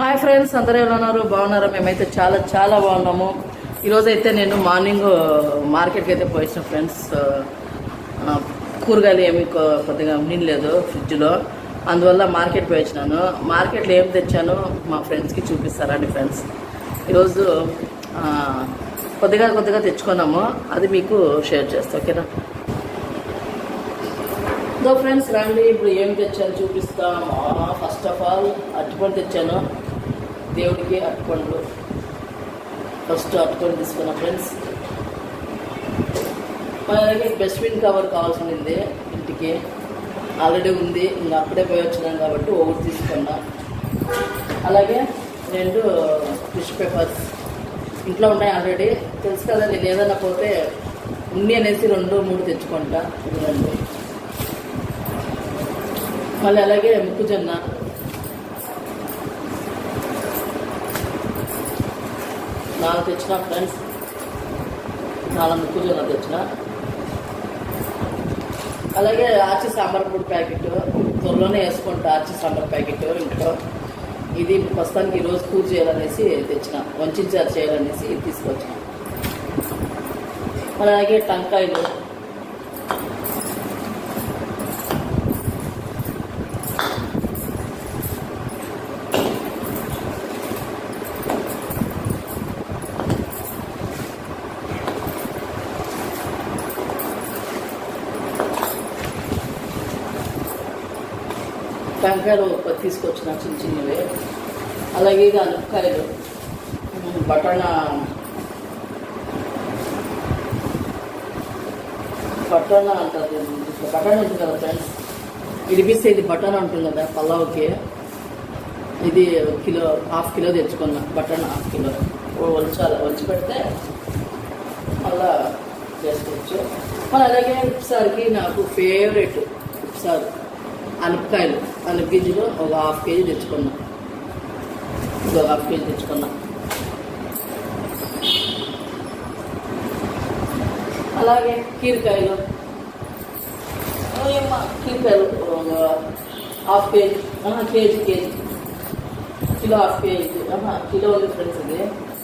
Hi friends అందరూ ఎలా ఉన్నారు? బాగున్నారా? మేమైతే చాలా చాలా బాగున్నాము. ఈరోజు అయితే నేను మార్నింగ్ మార్కెట్కి అయితే పోయిన ఫ్రెండ్స్ కూరగాయలు ఏమి కొ- కొద్దిగా నిండలేదు ఫ్రిడ్జ్లో. అందువల్ల మార్కెట్ పోయి వచ్చినాను మార్కెట్లో ఏం తెచ్చాను మా ఫ్రెండ్స్కి చూపిస్తారండి ఫ్రెండ్స్. ఈరోజు కొద్దిగా కొద్దిగా తెచ్చుకున్నాము. అది మీకు షేర్ చేస్తాను ఓకేనా? సో ఫ్రెండ్స్ రండి. ఇప్పుడు ఏం తెచ్చాను చూపిస్తాం. ఫస్ట్ ఆఫ్ ఆల్ అరటిపండు తెచ్చాను. దేవుడికి అరటిపండ్లు ఫస్ట్ అరటిపండు తీసుకున్నా ఫ్రెండ్స్ మన డస్ట్బిన్ కవర్ కావాల్సింది ఇంటికి. ఆల్రెడీ ఉంది ఇంకా అప్పుడే పోయి వచ్చినాం కాబట్టి ఒకటి తీసుకున్నా. అలాగే రెండు uh, టిష్యూ పేపర్స్ ఇంట్లో ఉన్నాయి ఆల్రెడీ తెలుసు కదా నేను ఏదైనా పోతే ఉన్ని అనేసి రెండు మూడు తెచ్చుకుంటా. రెండు మళ్ళీ అలాగే మొక్కజొన్న నాలుగు తెచ్చిన ఫ్రెండ్స్ నాలుగు మొక్కజొన్న తెచ్చిన. అలాగే ఆర్చి సాంబార్ పొడి ప్యాకెట్ త్వరలోనే వేసుకుంటా ఆర్చి సాంబార్ ప్యాకెట్ ఇంట్లో. ఇది ప్రస్తుతానికి ఈరోజు కూర చేయాలనేసి తెచ్చిన వంచారు చేయాలనేసి తీసుకొచ్చిన. అలాగే టంకాయలు టెంకాయలు తీసుకొచ్చిన చిన్న చిన్నవి. అలాగే ఇది అనపకాయలు ఉమ్, బటానా. అంటారు దీన్ని. బటానా ఉంటుంది కదా ఫ్రెండ్స్? ఇడిపిస్తే ఇది బటానా ఉంటుంది కదా పలావ్కి. ఇది కిలో హాఫ్ కిలో తెచ్చుకున్నా. బటానా హాఫ్ కిలో. ఒలిచాలి. ఒలిచి పెడితే మళ్ళా చేసుకోవచ్చు. మళ్ళీ అలాగే ఉప్సారికి నాకు ఫేవరెట్ ఉప్సారు అనపకాయలు అనప గింజలు ఒక హాఫ్ కేజీ తెచ్చుకున్నాం. ఒక హాఫ్ కేజీ తెచ్చుకున్నాం. అలాగే కీరకాయలు. కీరకాయలు ఒక half KG KG KG. Kilo half KG kilo ఉంది ఫ్రెండ్స్ ఇది.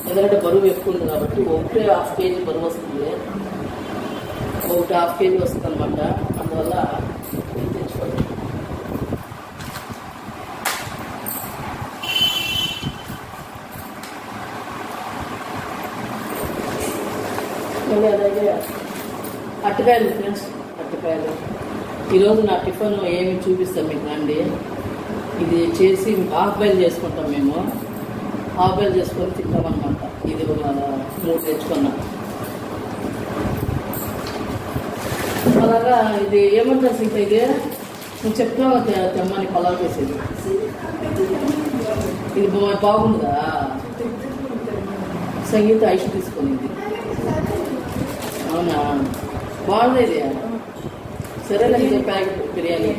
ఎందుకంటే బరువు ఎక్కువ ఉంది కాబట్టి ఒకటే హాఫ్ కేజీ బరువు వస్తుంది. ఒకటి హాఫ్ కేజీ వస్తుంది అనమాట అందువల్ల ఇది తెచ్చుకోండి మళ్ళీ అలాగే అట్టకాయలు ఫ్రెండ్స్ అట్టకాయలు ఈరోజు నా టిఫిన్ ఏమి చూపిస్తాం మీకు రండి ఇది చేసి హాఫ్ బాయిల్ చేసుకుంటాం మేము. హాఫ్ బాయిల్ చేసుకొని తింటామన్నమాట. ఇది ఒక మూడు తెచ్చుకున్నాం. అలాగా ఇది ఏమంటారు సీత ఇది? నువ్వు చెప్తావు తెమ్మని పలావ్ చేసేది. ఇది బాగుందా? సంగీత ఐష్ తీసుకునింది. అవునా? బాగుంది ఇది సరేలే ప్యాకెట్ బిర్యానీ.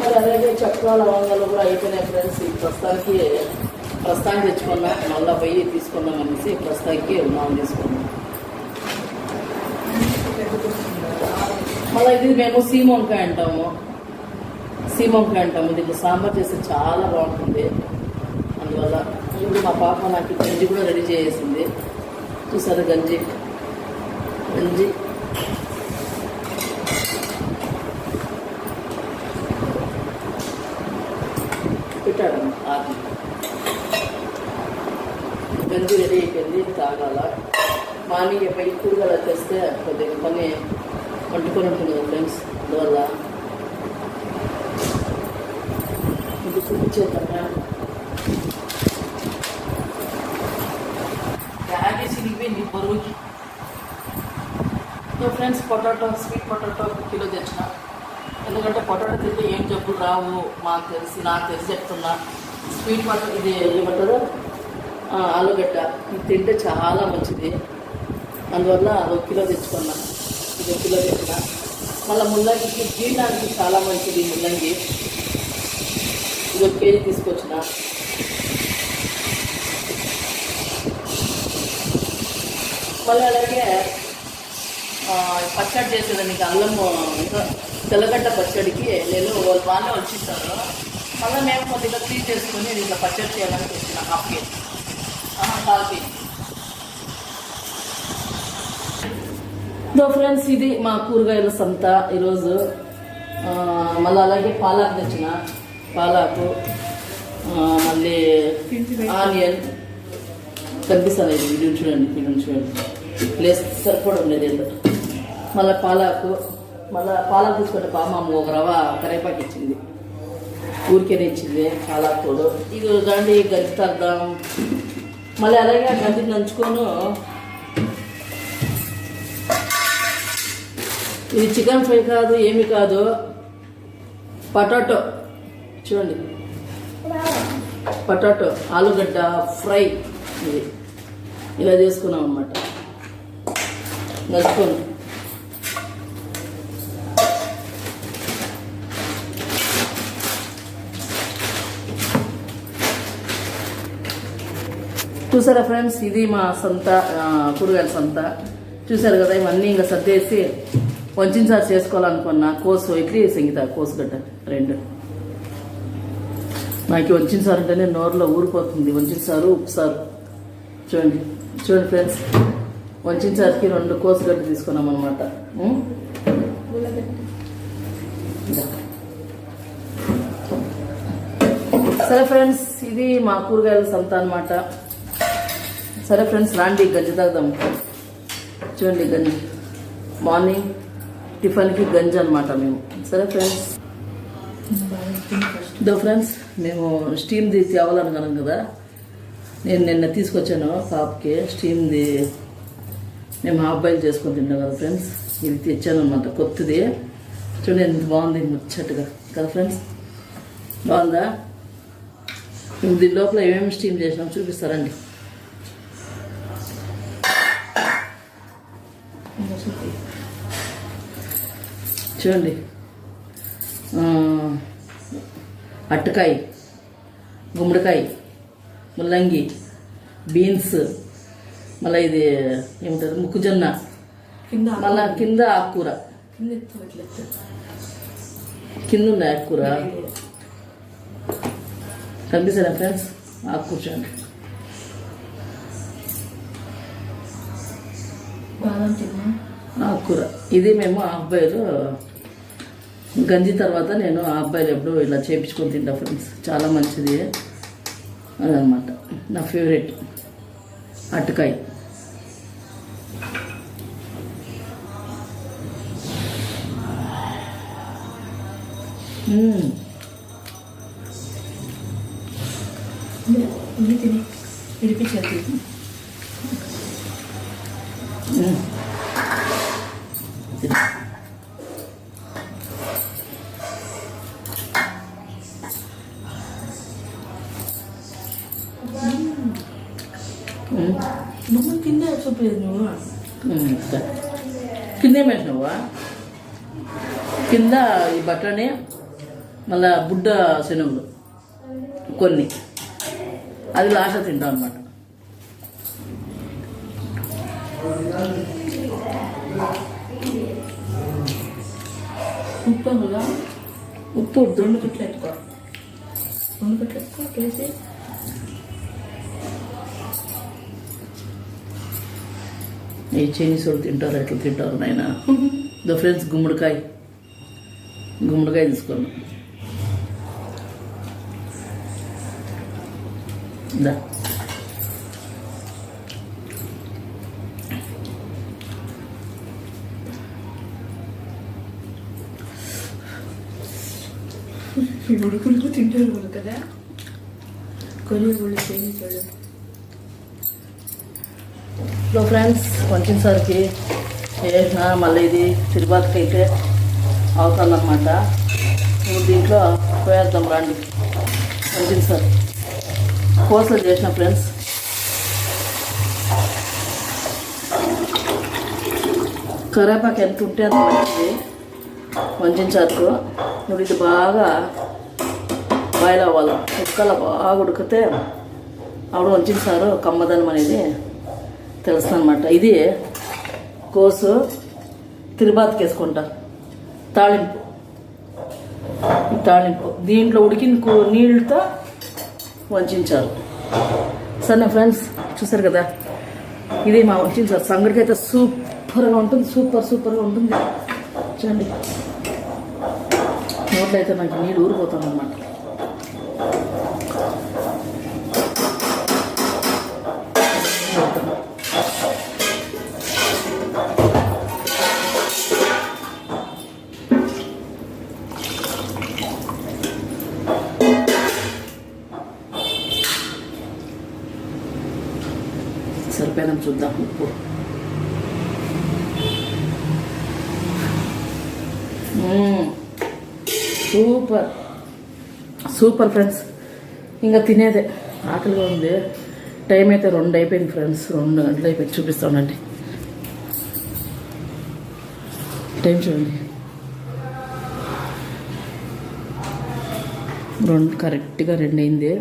మరి అలాగే చక్రాల లవంగాలు కూడా అయిపోయినాయి ఫ్రెండ్స్ ఈ ప్రస్తుతానికి ప్రస్తుతానికి తెచ్చుకున్నా మళ్ళీ పోయి తీసుకుందాం అనేసి ప్రస్తుతానికి మనం తీసుకున్నాం. మళ్ళీ ఇది మేము సీమొంకాయ అంటాము. సీమొంకాయ అంటాము. దీనికి సాంబార్ చేస్తే చాలా బాగుంటుంది. అందువల్ల ఇప్పుడు మా పాప నాకు గంజి కూడా రెడీ చేసేసింది చూసారా గంజి గంజి పెట్టాడు ఆది గంజి రెడీ అయిపోయింది తాగాల మార్నింగ్ ఎప్పటికి కూరగాయలు తెస్తే కొద్దిగా పని వండుకొని ఉంటుంది కదా ఫ్రెండ్స్ అందువల్ల ఇది చూపించేద్దామా బ్యాగ్ చిరిగిపోయింది బరువుకి so friends potato sweet potato ఒక కిలో తెచ్చిన. ఎందుకంటే పొటాటో తింటే ఏం జబ్బులు రావు మాకు తెలిసి నాకు తెలిసి చెప్తున్నా. స్వీట్ పొటాటో ఇది ఏమంటారు? ఆలుగడ్డ. ఇది తింటే చాలా మంచిది. అందువల్ల ఒక కిలో తెచ్చుకున్నా. ఇది ఒక కిలో తెచ్చిన. మళ్ళీ ముల్లంగికి జీర్ణానికి చాలా మంచిది ముల్లంగి. ఇది ఒక కేజీ తీసుకొచ్చిన. మళ్ళీ అలాగే పచ్చడి చేసేదానికి అల్లం ఇంకా తెల్లగడ్డ పచ్చడికి నేను వాళ్ళు వాళ్ళే వచ్చిస్తారు మళ్ళీ మేము కొద్దిగా క్లీన్ చేసుకొని దీంట్లో పచ్చడి చేయాలని చూస్తున్నాం హాఫ్ కేజీ. కాల్ కేజీ. దో ఫ్రెండ్స్ ఇది మా కూరగాయల సంత ఈరోజు. మళ్ళీ అలాగే పాలాకు తెచ్చిన. పాలాకు మళ్ళీ ఆనియన్. కనిపిస్తుంది ఇది వీడియో చూడండి వీడియో చూడండి. ప్లేస్ సరిపోవడం లేదు ఎందుకు మళ్ళీ పాలాకు మళ్ళీ పాలాకు తీసుకుంటే పాప ఒక రవ కరేపాకు ఇచ్చింది. ఊరికేనే ఇచ్చింది పాలాకు తోడు. ఇది దాండి గంజి తగ్దాం. మళ్ళీ అలాగే ఆ గంజి నంచుకొని. ఇది చికెన్ ఫ్రై కాదు ఏమి కాదు. పటాటో. చూడండి. పటాటో ఆలుగడ్డ ఫ్రై ఇది. ఇలా చేసుకున్నాం అనమాట నచ్చుకొని చూసారా ఫ్రెండ్స్? ఇది మా సంత కూరగాయల సంత. చూసారు కదా ఇవన్నీ ఇంకా సర్దేసి వంచిన చేసుకోవాలనుకున్నా కోసు ఇడ్లీ సంగీత కోసుగడ్డ రెండు. నాకు వంచిన అంటేనే నోరులో ఊరిపోతుంది. వంచిన సారు ఉప్పు సారు. చూడండి చూడండి ఫ్రెండ్స్. వంచిన రెండు కోసుగడ్డ తీసుకున్నాం అనమాట సరే ఫ్రెండ్స్ ఇది మా కూరగాయల సంత అనమాట సరే ఫ్రెండ్స్ రాండి గంజి తాగుదాం. చూడండి గంజి. మార్నింగ్ టిఫిన్కి గంజి అనమాట మేము. సరే ఫ్రెండ్స్. దో ఫ్రెండ్స్ మేము స్టీమ్ది తేవాలనుకున్నాం కదా. నేను నిన్న తీసుకొచ్చాను పాపకి స్టీమ్ది మేము హాఫ్ బాయిల్ చేసుకొని తింటాం కదా ఫ్రెండ్స్. ఇది తెచ్చాను అనమాట కొత్తది. చూడండి ఎంత బాగుంది ముచ్చట్టుగా కదా ఫ్రెండ్స్? బాగుందా? ఇప్పుడు దీని లోపల ఏమేమి స్టీమ్ చేసినాం చూపిస్తారండి. చూడండి. అట్టకాయ గుమ్మడికాయ ముల్లంగి బీన్స్ మళ్ళీ ఇది ఏమంటారు? ముక్కుజొన్న. కింద మళ్ళా కింద ఆకుకూర. కింద ఉంది ఆకుకూర. కనిపిస్తారా ఫ్రెండ్స్? ఆకుకూర చూడండి బాదం తిన్నా. ఆకుకూర. ఇది మేము హాఫ్ బాయిల్ గంజి తర్వాత నేను హాఫ్ బాయిల్ ఎప్పుడు ఇలా చేపించుకొని తింటా ఫ్రెండ్స్. చాలా మంచిది. అదనమాట. నా ఫేవరెట్. అట్టకాయ మ్మ్. ఇది తిని విడిపించేది మ్మ్. మ్మ్. నువ్వు కింద చూపలేదు నువ్వు మ్మ్. సరే. కింద ఏం వేసినావా కింద ఈ బట్టని మళ్ళా బుడ్డ శనగలు. కొన్ని. అది లాస్ట్ తింటాం అనమాట ఉప్పు ఉప్పు. రెండు కుట్లు ఎత్తుకో రెండు కుట్లు వేసి ఈ చైనీస్ వాళ్ళు తింటారు ఎట్లా తింటారు నాయన? ద ఫ్రెండ్స్ గుమ్మడికాయ. గుమ్మడికాయ తీసుకున్నాం. దా. ఈ ఉడుకులు తింటారు కదా. కొరియా వాళ్ళు చైనీస్ వాళ్ళు. లో ఫ్రెండ్స్ కొంచెం సరికి వేసిన మళ్ళీ ఇది తిరుపతికి అయితే అవుతుందన్నమాట. ఇప్పుడు దీంట్లో పోయేద్దాం రండి. కొంచెం సార్. కోసలు చేసిన ఫ్రెండ్స్. కరేపాకు ఎంత ఉంటే అంత మంచిది. వంచారు ఇప్పుడు ఇది బాగా బాయిల్ అవ్వాలి. ఉక్కల బాగా ఉడికితే ఆవిడ వంచారు కమ్మదనం అనేది తెలుస్తుంది అనమాట ఇది కోసు తిరుబాతికి వేసుకుంటా. తాళింపు. తాళింపు. దీంట్లో ఉడికిన నీళ్ళతో వంచారు. సరే ఫ్రెండ్స్? చూసారు కదా? ఇది మా వంచారు. సంగడికి అయితే సూపర్గా ఉంటుంది. సూపర్ సూపర్గా ఉంటుంది. చూడండి. నోట్లో అయితే నాకు నీళ్ళు ఊరిపోతాను అనమాట చూద్దాం ఉప్పు. సూపర్. Super friends. ఇంకా తినేదే. ఆకలిగా ఉంది. టైం అయితే రెండు అయిపోయింది ఫ్రెండ్స్. రెండు గంటలు అయిపోయింది. చూపిస్తానండి. టైం చూడండి. రెండు కరెక్ట్గా రెండు అయింది.